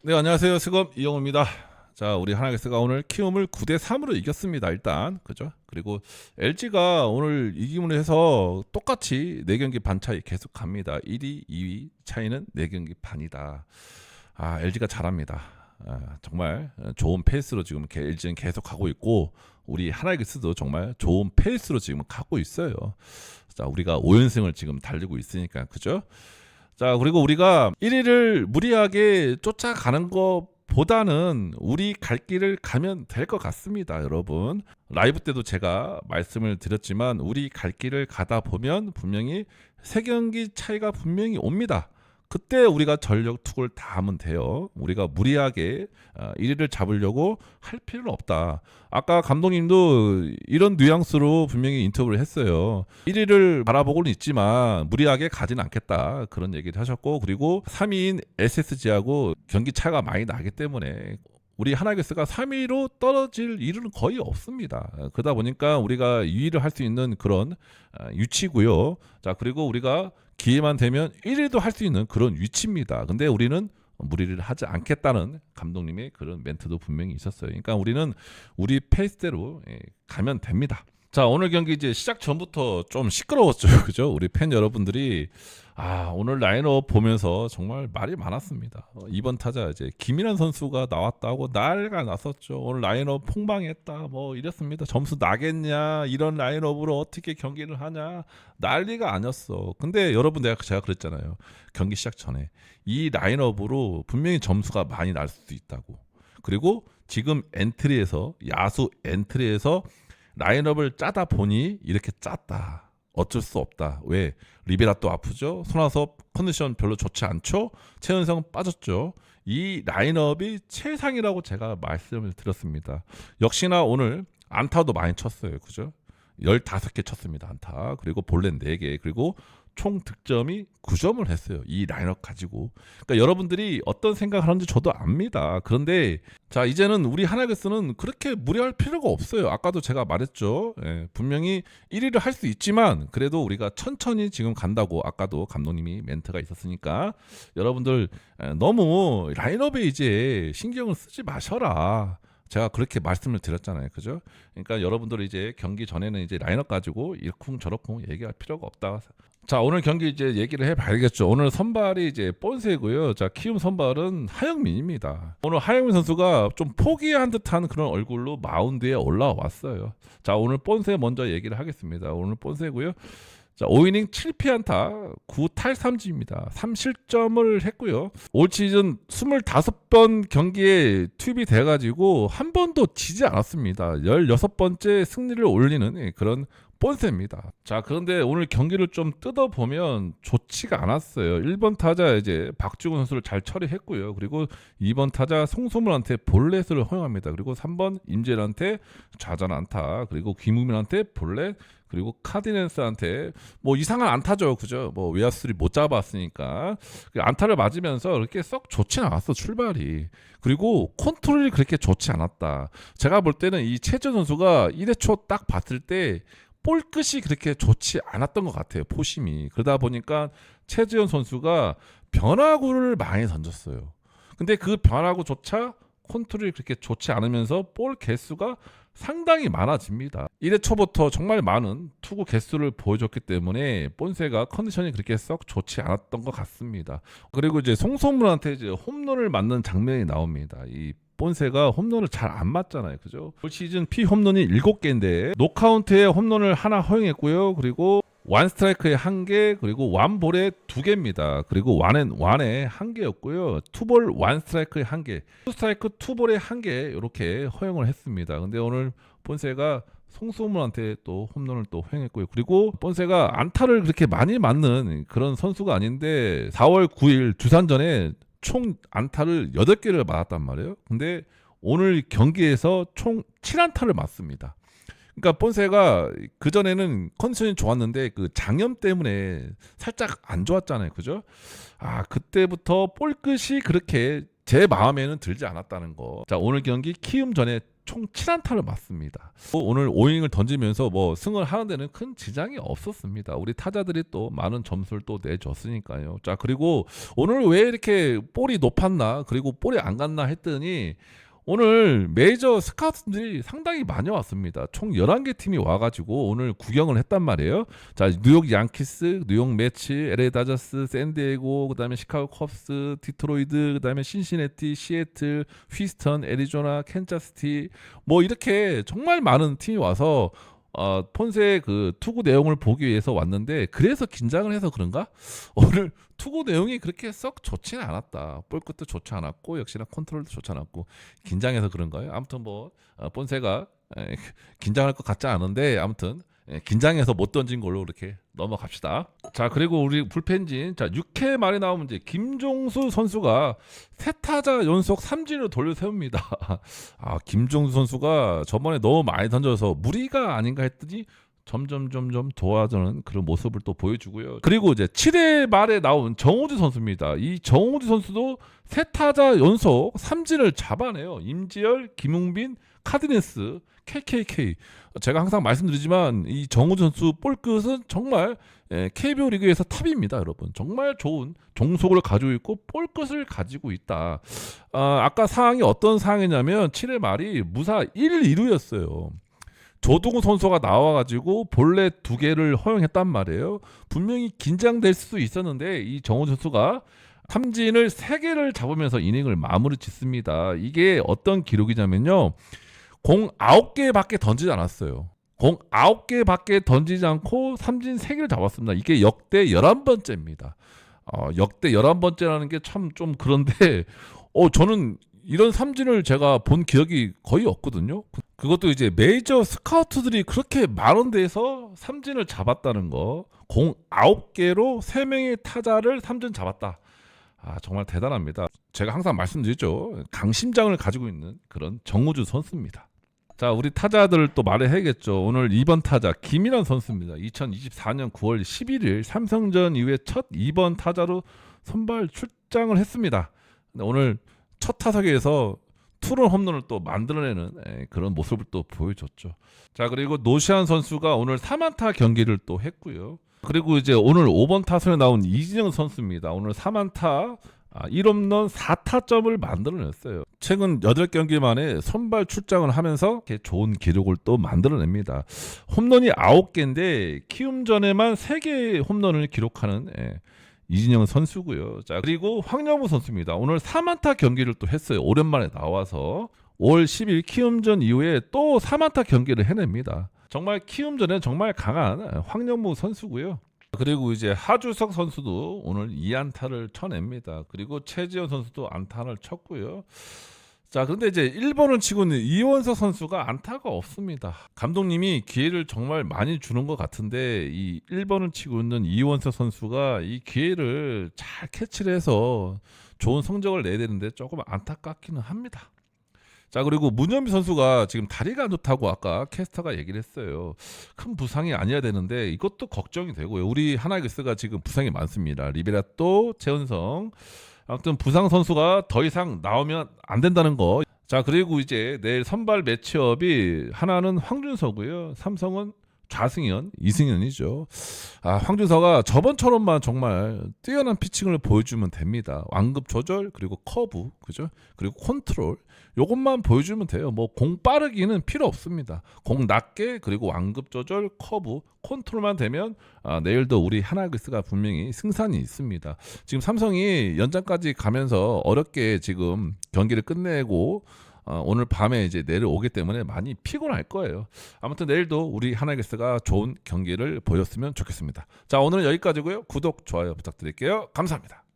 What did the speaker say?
네 안녕하세요 스검 이영호입니다. 자 우리 하나게스가 오늘 키움을 9대 3으로 이겼습니다. 일단 그죠? 그리고 LG가 오늘 이기문을 해서 똑같이 4경기 반 차이 계속 갑니다. 1위, 2위 차이는 4경기 반이다. 아 LG가 잘합니다. 아, 정말 좋은 페이스로 지금 LG는 계속 가고 있고 우리 하나게스도 정말 좋은 페이스로 지금 가고 있어요. 자 우리가 5연승을 지금 달리고 있으니까 그죠? 자, 그리고 우리가 1위를 무리하게 쫓아가는 것 보다는 우리 갈 길을 가면 될 것 같습니다, 여러분. 라이브 때도 제가 말씀을 드렸지만 우리 갈 길을 가다 보면 분명히 세 경기 차이가 분명히 옵니다. 그때 우리가 전력 투구를 다 하면 돼요. 우리가 무리하게 1위를 잡으려고 할 필요는 없다. 아까 감독님도 이런 뉘앙스로 분명히 인터뷰를 했어요. 1위를 바라보고는 있지만 무리하게 가지는 않겠다. 그런 얘기를 하셨고 그리고 3위인 SSG하고 경기 차가 많이 나기 때문에 우리 하나게스가 3위로 떨어질 일은 거의 없습니다. 그러다 보니까 우리가 2위를 할 수 있는 그런 위치고요. 자 그리고 우리가 기회만 되면 1위도 할 수 있는 그런 위치입니다. 근데 우리는 무리를 하지 않겠다는 감독님의 그런 멘트도 분명히 있었어요. 그러니까 우리는 우리 페이스대로 예, 가면 됩니다. 자 오늘 경기 이제 시작 전부터 좀 시끄러웠죠, 그죠? 우리 팬 여러분들이 아 오늘 라인업 보면서 정말 말이 많았습니다. 어, 이번 타자 이제 김인환 선수가 나왔다고 난리가 났었죠. 오늘 라인업 폭망했다, 뭐 이랬습니다. 점수 나겠냐, 이런 라인업으로 어떻게 경기를 하냐 난리가 아니었어. 근데 여러분 내가 제가 그랬잖아요. 경기 시작 전에 이 라인업으로 분명히 점수가 많이 날 수도 있다고. 그리고 지금 엔트리에서 야수 엔트리에서 라인업을 짜다 보니 이렇게 짰다. 어쩔 수 없다. 왜? 리베라 또 아프죠? 손아섭 컨디션 별로 좋지 않죠? 최은성 빠졌죠? 이 라인업이 최상이라고 제가 말씀을 드렸습니다. 역시나 오늘 안타도 많이 쳤어요. 그죠? 15개 쳤습니다. 안타. 그리고 볼넷 4개. 그리고 총 득점이 9점을 했어요. 이 라인업 가지고. 그러니까 여러분들이 어떤 생각을 하는지 저도 압니다. 그런데 자 이제는 우리 하나게스는 그렇게 무리할 필요가 없어요. 아까도 제가 말했죠. 예, 분명히 1위를 할 수 있지만 그래도 우리가 천천히 지금 간다고 아까도 감독님이 멘트가 있었으니까 여러분들 예, 너무 라인업에 이제 신경을 쓰지 마셔라. 제가 그렇게 말씀을 드렸잖아요. 그죠? 그러니까 여러분들 이제 경기 전에는 이제 라인업 가지고 이쿵 저렇쿵 얘기할 필요가 없다. 자, 오늘 경기 이제 얘기를 해 봐야겠죠. 오늘 선발이 이제 본세고요. 자, 키움 선발은 하영민입니다. 오늘 하영민 선수가 좀 포기한 듯한 그런 얼굴로 마운드에 올라왔어요. 자, 오늘 본세 먼저 얘기를 하겠습니다. 오늘 본세고요. 자, 5이닝 7피안타, 9탈3지입니다. 3실점을 했고요. 올 시즌 25번 경기에 투입이 돼가지고 한 번도 지지 않았습니다. 16번째 승리를 올리는 그런 본세입니다. 자, 그런데 오늘 경기를 좀 뜯어보면 좋지가 않았어요. 1번 타자 이제 박주근 선수를 잘 처리했고요. 그리고 2번 타자 송소문한테 볼넷을 허용합니다. 그리고 3번 임재란한테 좌전 안타, 그리고 김우민한테 볼넷, 그리고 카디넨스한테 뭐 이상한 안타죠, 그죠? 뭐 외야수들이 못 잡았으니까 그 안타를 맞으면서 그렇게 썩 좋지 않았어 출발이. 그리고 컨트롤이 그렇게 좋지 않았다. 제가 볼 때는 이 최재 선수가 1회 초 딱 봤을 때 볼 끝이 그렇게 좋지 않았던 것 같아요. 포심이. 그러다 보니까 최지현 선수가 변화구를 많이 던졌어요. 근데 그 변화구조차 컨트롤이 그렇게 좋지 않으면서 볼 개수가 상당히 많아집니다. 1회 초부터 정말 많은 투구 개수를 보여줬기 때문에 본세가 컨디션이 그렇게 썩 좋지 않았던 것 같습니다. 그리고 이제 송소문한테 이제 홈런을 맞는 장면이 나옵니다. 이 본세가 홈런을 잘 안 맞잖아요. 그죠? 올 시즌 피 홈런이 7개인데 노카운트에 홈런을 하나 허용했고요. 그리고 완 스트라이크에 한 개, 그리고 완 볼에 두 개입니다. 그리고 완엔 완에 한 개였고요. 투볼 완 스트라이크에 한 개, 투 스트라이크 투 볼에 한 개 이렇게 허용을 했습니다. 근데 오늘 본세가 송수문한테 또 홈런을 또 허용했고요. 그리고 본세가 안타를 그렇게 많이 맞는 그런 선수가 아닌데 4월 9일 두산전에 총 안타를 8개를 맞았단 말이에요. 근데 오늘 경기에서 총 7안타를 맞습니다. 그러니까 본세가 그 전에는 컨디션이 좋았는데 그 장염 때문에 살짝 안 좋았잖아요, 그죠? 아 그때부터 볼 끝이 그렇게 제 마음에는 들지 않았다는 거. 자 오늘 경기 키움 전에 총 7안타를 맞습니다. 또 오늘 5이닝을 던지면서 뭐 승을 하는 데는 큰 지장이 없었습니다. 우리 타자들이 또 많은 점수를 또 내줬으니까요. 자 그리고 오늘 왜 이렇게 볼이 높았나 그리고 볼이 안 갔나 했더니 오늘 메이저 스카우트들이 상당히 많이 왔습니다. 총 11개 팀이 와가지고 오늘 구경을 했단 말이에요. 자, 뉴욕 양키스, 뉴욕 매치, LA 다저스, 샌디에고, 그 다음에 시카고 컵스, 디트로이드, 그 다음에 신시내티, 시애틀, 휘스턴, 애리조나, 캔자스티 뭐 이렇게 정말 많은 팀이 와서 어, 폰세의 그 투구 내용을 보기 위해서 왔는데 그래서 긴장을 해서 그런가? 오늘 투구 내용이 그렇게 썩 좋지는 않았다. 볼 끝도 좋지 않았고 역시나 컨트롤도 좋지 않았고 긴장해서 그런가요? 아무튼 뭐 어, 폰세가 에, 긴장할 것 같지 않은데 아무튼 예, 긴장해서 못 던진 걸로 이렇게 넘어갑시다. 자 그리고 우리 불펜진 자 6회 말에 나오면 이제 김종수 선수가 세 타자 연속 삼진을 돌려 세웁니다. 아 김종수 선수가 저번에 너무 많이 던져서 무리가 아닌가 했더니 점점 점점 도와주는 그런 모습을 또 보여주고요. 그리고 이제 7회 말에 나온 정우주 선수입니다. 이 정우주 선수도 세 타자 연속 삼진을 잡아내요. 임지열, 김웅빈, 카드네스, KKK. 제가 항상 말씀드리지만 이 정우주 선수 볼 끝은 정말 예, KBO 리그에서 탑입니다, 여러분. 정말 좋은 종속을 가지고 있고 볼 끝을 가지고 있다. 아, 아까 상황이 어떤 상황이냐면 7회 말이 무사 1, 2루였어요. 조동우 선수가 나와가지고 본래 두 개를 허용했단 말이에요. 분명히 긴장될 수도 있었는데 이 정우 선수가 삼진을 세 개를 잡으면서 이닝을 마무리 짓습니다. 이게 어떤 기록이냐면요. 공 9개밖에 던지지 않았어요. 공 9개밖에 던지지 않고 삼진 3개를 잡았습니다. 이게 역대 11번째입니다. 어, 역대 11번째라는 게 참 좀 그런데 어 저는 이런 삼진을 제가 본 기억이 거의 없거든요. 그것도 이제 메이저 스카우트들이 그렇게 많은 데서 삼진을 잡았다는 거. 공 9개로 3명의 타자를 삼진 잡았다. 아, 정말 대단합니다. 제가 항상 말씀드리죠. 강심장을 가지고 있는 그런 정우주 선수입니다. 자, 우리 타자들을 또 말해야겠죠. 오늘 2번 타자 김인환 선수입니다. 2024년 9월 11일 삼성전 이후에 첫 2번 타자로 선발 출장을 했습니다. 오늘 첫 타석에서 투런 홈런을 또 만들어내는 에, 그런 모습을 또 보여줬죠. 자 그리고 노시안 선수가 오늘 3안타 경기를 또 했고요. 그리고 이제 오늘 5번 타선에 나온 이진영 선수입니다. 오늘 3안타 아, 1홈런 4타점을 만들어냈어요. 최근 8경기 만에 선발 출장을 하면서 이렇게 좋은 기록을 또 만들어냅니다. 홈런이 9개인데 키움 전에만 3개의 홈런을 기록하는 예, 이진영 선수고요. 자 그리고 황영우 선수입니다. 오늘 3안타 경기를 또 했어요. 오랜만에 나와서 5월 10일 키움전 이후에 또 3안타 경기를 해냅니다. 정말 키움전에 정말 강한 황영무 선수고요. 그리고 이제 하주석 선수도 오늘 2안타를 쳐냅니다. 그리고 최지현 선수도 안타를 쳤고요. 자, 그런데 이제 1번을 치고 있는 이원석 선수가 안타가 없습니다. 감독님이 기회를 정말 많이 주는 것 같은데 이 1번을 치고 있는 이원석 선수가 이 기회를 잘 캐치를 해서 좋은 성적을 내야 되는데 조금 안타깝기는 합니다. 자 그리고 문현미 선수가 지금 다리가 안 좋다고 아까 캐스터가 얘기를 했어요. 큰 부상이 아니어야 되는데 이것도 걱정이 되고요. 우리 하나이글스가 지금 부상이 많습니다. 리베라 또, 최은성. 아무튼 부상 선수가 더 이상 나오면 안 된다는 거. 자 그리고 이제 내일 선발 매치업이 하나는 황준서고요. 삼성은 좌승현, 이승현이죠. 아, 황준서가 저번처럼만 정말 뛰어난 피칭을 보여주면 됩니다. 완급 조절 그리고 커브, 그죠? 그리고 컨트롤 요것만 보여주면 돼요. 뭐 공 빠르기는 필요 없습니다. 공 낮게 그리고 완급 조절, 커브, 컨트롤만 되면 아, 내일도 우리 하나글스가 분명히 승산이 있습니다. 지금 삼성이 연장까지 가면서 어렵게 지금 경기를 끝내고 어, 오늘 밤에 이제 내려오기 때문에 많이 피곤할 거예요. 아무튼 내일도 우리 하나이글스가 좋은 경기를 보였으면 좋겠습니다. 자 오늘은 여기까지고요. 구독, 좋아요 부탁드릴게요. 감사합니다.